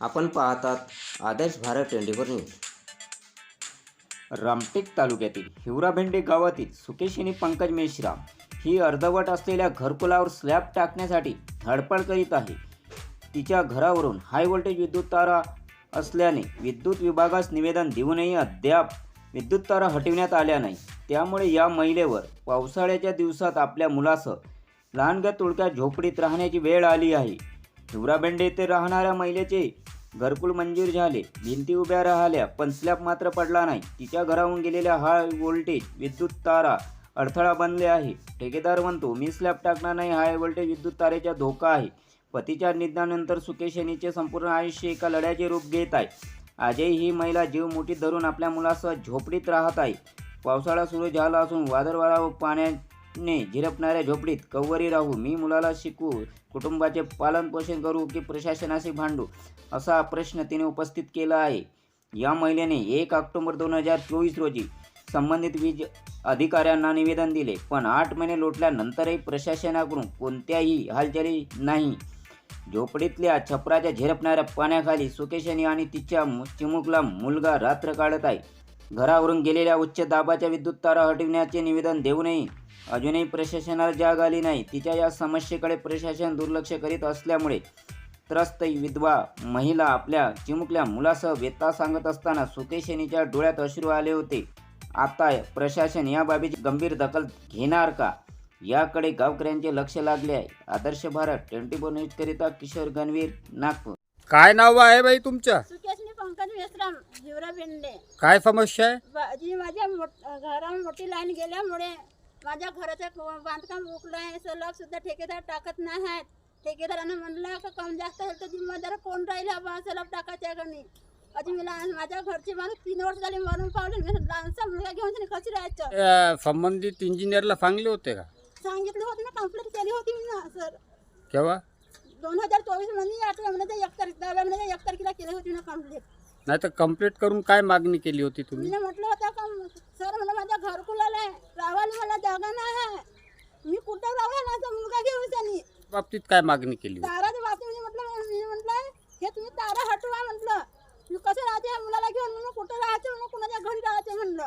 आपण पाहतात Adarsh Bharat twenty four news. Ramtek तालुक्यातील हिवराभेंडे गावातील सुकेशिनी पंकज मेश्राम ही अर्धवट असलेल्या घरकुलावर स्लॅब टाकण्यासाठी धडपड करीत आहे. तिच्या घरावरून हाय व्होल्टेज विद्युत तारा असल्याने विद्युत विभागास निवेदन देऊनही अद्याप विद्युत तारा हटविण्यात आल्या नाही. त्यामुळे या महिलेवर पावसाळ्याच्या दिवसात आपल्या मुलासह लहानग्या तुळक्या झोपडीत राहण्याची वेळ आली आहे. हिवराबेंडे येथे राहणाऱ्या महिलेचे घरकुल मंजूर झाले. भिंती उभ्या राहिल्या पण स्लॅब मात्र पडला नाही. तिच्या घराहून गेलेल्या हाय व्होल्टेज विद्युत तारा अडथळा बनले आहे. ठेकेदार म्हणतो मी स्लॅब टाकणार नाही हाय व्होल्टेज विद्युत तारेचा धोका आहे. पतीच्या निधनानंतर सुकेशनीचे संपूर्ण आयुष्य एका लढ्याचे रूप घेत आहे. आजही ही महिला जीव मुठीत धरून आपल्या मुलासह झोपडीत राहत आहे. पावसाळा सुरू झाला असून वादळवारा व ने झिरपणाऱ्या झोपडीत कव्वरी राहू मी मुलाला शिकू कुटुंबाचे पालनपोषण करू की प्रशासनाशी भांडू असा प्रश्न तिने उपस्थित केला आहे. या महिलेने एक ऑक्टोबर दोन हजार चोवीस रोजी संबंधित वीज अधिकाऱ्यांना निवेदन दिले पण आठ महिने लोटल्यानंतरही प्रशासनाकडून कोणत्याही हालचाली नाही. झोपडीतल्या छपराच्या झिरपणाऱ्या पाण्याखाली सुकेशनी आणि तिच्या चिमुकला मुलगा रात्र काढत आहे. घरावरून गेलेल्या उच्च दाबाच्या विद्युत तारा हटविण्याचे निवेदन देऊनही अजूनही प्रशासनाला जाग आली नाही. तिच्या या समस्येकडे प्रशासन दुर्लक्ष करीत असल्यामुळे त्रस्त विधवा महिला आपल्या चिमुकल्या मुलासह व्यथा सांगत असताना सुकेशनीच्या डोळ्यात अश्रू आले होते. आता प्रशासन या बाबीची गंभीर दखल घेणार का? याकडे गावकऱ्यांचे लक्ष लागले आहे. आदर्श भारत ट्वेंटी फोर न्यूजकरिता किशोर गणवीर नागपूर. काय नाव आहे बाई तुमच्या हिवरा बेंडे काय समस्या आहे? जी माझ्या मोठ- घरावर मोठी लाईन गेल्यामुळे माझ्या घराचं क- बांधकाम उकलं आहे सलग सुद्धा ठेकेदार टाकत नाही आहेत ठेकेदारानं म्हणलं का कम जास्त झालं तर जिम्मेदार कोण राहील? हा बा सलग टाकायच्या का नाही अजून मी लहान माझ्या घरचे माणूस तीन वर्ष झाले मरून पावले मी लहानसा मुलगा घेऊन कशी राहायचं? अ, संबंधित इंजिनियरला सांगले होते का? सांगितलं होतं ना कंप्लेंट केली होती मी ना सर. केव्हा? दोन हजार चोवीसमध्ये आठव्या महिन्याच्या एक तारीख दहाव्या महिन्याच्या एक तारखेला केली होती ना कंप्लेंट नाही तर कंप्लीट करून काय मागणी केली होती तुम्ही? मी म्हटलं होतं का सर मला माझ्या घरकुलाला आहे. राहायला मला जागा नाही आहे. मी कुठं राहूया माझा मुलगा घेऊन त्यांनी बाबतीत काय मागणी केली होती? ताराच्या बाबतीमध्ये म्हटलं मी म्हटलं हे तुम्ही तारा हटवा म्हटलं. मी कसं राहते या मुलाला घेऊन? म्हणून कुठं राहायचं म्हणून कुणाच्या घरी राहायचं म्हणलं.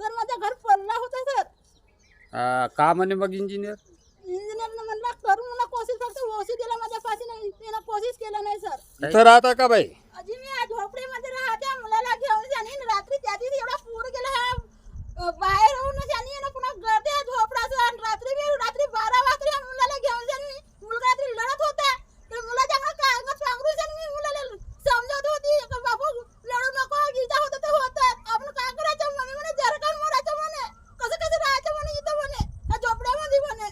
सर माझं घर पडला होतं सर. का म्हणे मग इंजिनियर इंजिनियरनं म्हणलं करू मला कोशिश फक्त ओशी दिला माझ्या पाशी नाही. कोशिश केलं नाही सर. इथं राहता का बाई अजी मी आज झोपडीमध्ये राहते मुलाला घेऊन जाणी आणि रात्री त्या दिवशी एवढा पूर गेला हा अ, बाहेर होऊन जाणी आणि पुन्हा गर्दी आहे झोपडाचं आणि रात्री मी रात्री बारा वाजता या मुलाला घेऊन जाणी मी मुलगा रात्री लढत होता तर मुलाच्या अंगात काय अंगात सांगरू जाणी मी मुलाला समजत होती का बाबू लढू नको इजा होतं तर होतात आपण काय करायचं मम्मी म्हणे जरकान मोरायचं म्हणे कसं कसं राहायचं म्हणे इथं म्हणे या झोपड्यामध्ये म्हणे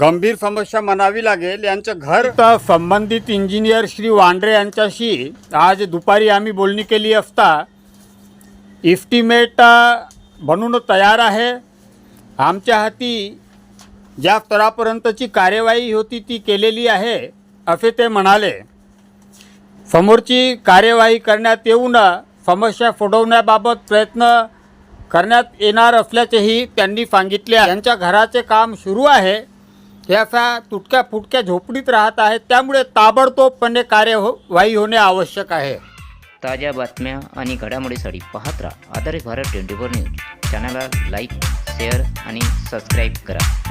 गंभीर समस्या म्हणावी लागेल यांचं घर. तर संबंधित इंजिनियर श्री वांड्रे यांच्याशी आज दुपारी आम्ही बोलणी केली असता इस्टिमेट बनून तयार आहे. आमच्या हाती ज्या स्तरापर्यंतची कार्यवाही होती ती केलेली आहे असे ते म्हणाले. समोरची कार्यवाही करण्यात येऊन समस्या सोडवण्याबाबत प्रयत्न करण्यात येणार असल्याचेही त्यांनी सांगितले यांच्या घराचे काम सुरू आहे. हे तुटक्या फुटक्या झोपडीत राहत आहेत त्यामुळे ताबडतोबपणे कार्यवाही होणे आवश्यक आहे. ताज्या बातम्या आणि घडामोडीसाठी पाहत राहा आधारित भारत ट्वेंटी फोर न्यूज. चॅनलला लाईक शेअर आणि सबस्क्राईब करा.